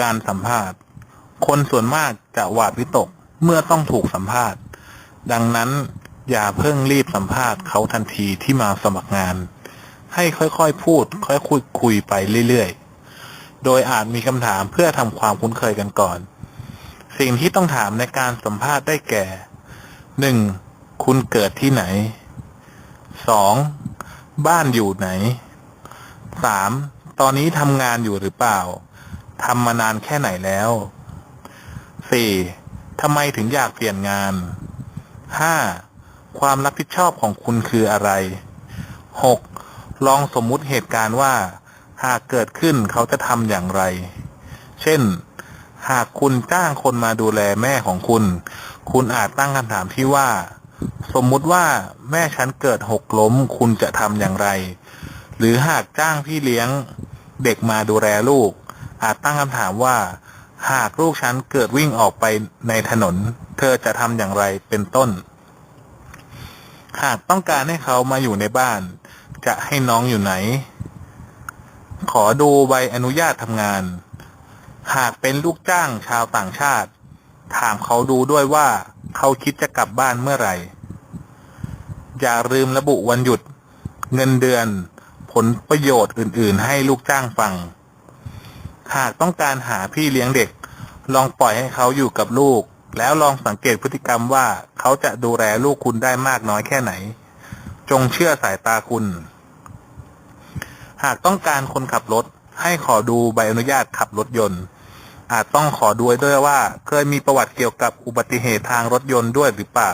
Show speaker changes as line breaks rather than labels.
การสัมภาษณ์ คนส่วนมากจะหวาดวิตกเมื่อต้องถูกสัมภาษณ์ ดังนั้นอย่าเพิ่งรีบสัมภาษณ์เขาทันทีที่มาสมัครงาน ให้ค่อยๆพูด ค่อยคุยคุยไปเรื่อยๆ โดยอาจมีคำถามเพื่อทำความคุ้นเคยกันก่อน สิ่งที่ต้องถามในการสัมภาษณ์ได้แก่หนึ่งคุณเกิดที่ไหนสองบ้านอยู่ไหนสามตอนนี้ทำงานอยู่หรือเปล่า ทำมานานแค่ไหนแล้วสี่ทำไมถึงอยากเปลี่ยนงานห้าความรับผิดชอบของคุณคืออะไรหกลองสมมุติเหตุการณ์ว่า หากเกิดขึ้นเขาจะทำอย่างไร เช่น หากคุณจ้างคนมาดูแลแม่ของคุณ คุณอาจตั้งคำถามที่ว่า สมมุติว่าแม่ฉันเกิดหกล้ม คุณจะทำอย่างไร หรือหากจ้างพี่เลี้ยงเด็กมาดูแลลูก อาจตั้งคำถามว่า หากลูกฉันเกิดวิ่งออกไปในถนน เธอจะทำอย่างไรเป็นต้น หากต้องการให้เขามาอยู่ในบ้าน จะให้น้องอยู่ไหน ขอดูใบอนุญาตทำงาน หากเป็นลูกจ้างชาวต่างชาติ ถามเขาดูด้วยว่าเขาคิดจะกลับบ้านเมื่อไหร่ อย่าลืมระบุวันหยุด เงินเดือน ผลประโยชน์อื่น ๆ ให้ลูกจ้างฟัง หากต้องการหาพี่เลี้ยงเด็ก ลองปล่อยให้เขาอยู่กับลูก แล้วลองสังเกตพฤติกรรมว่าเขาจะดูแลลูกคุณได้มากน้อยแค่ไหน จงเชื่อสายตาคุณ หากต้องการคนขับรถ ให้ขอดูใบอนุญาตขับรถยนต์ อาจต้องขอดูด้วยว่า เคยมีประวัติเกี่ยวกับอุบัติเหตุทางรถยนต์ด้วยหรือเปล่า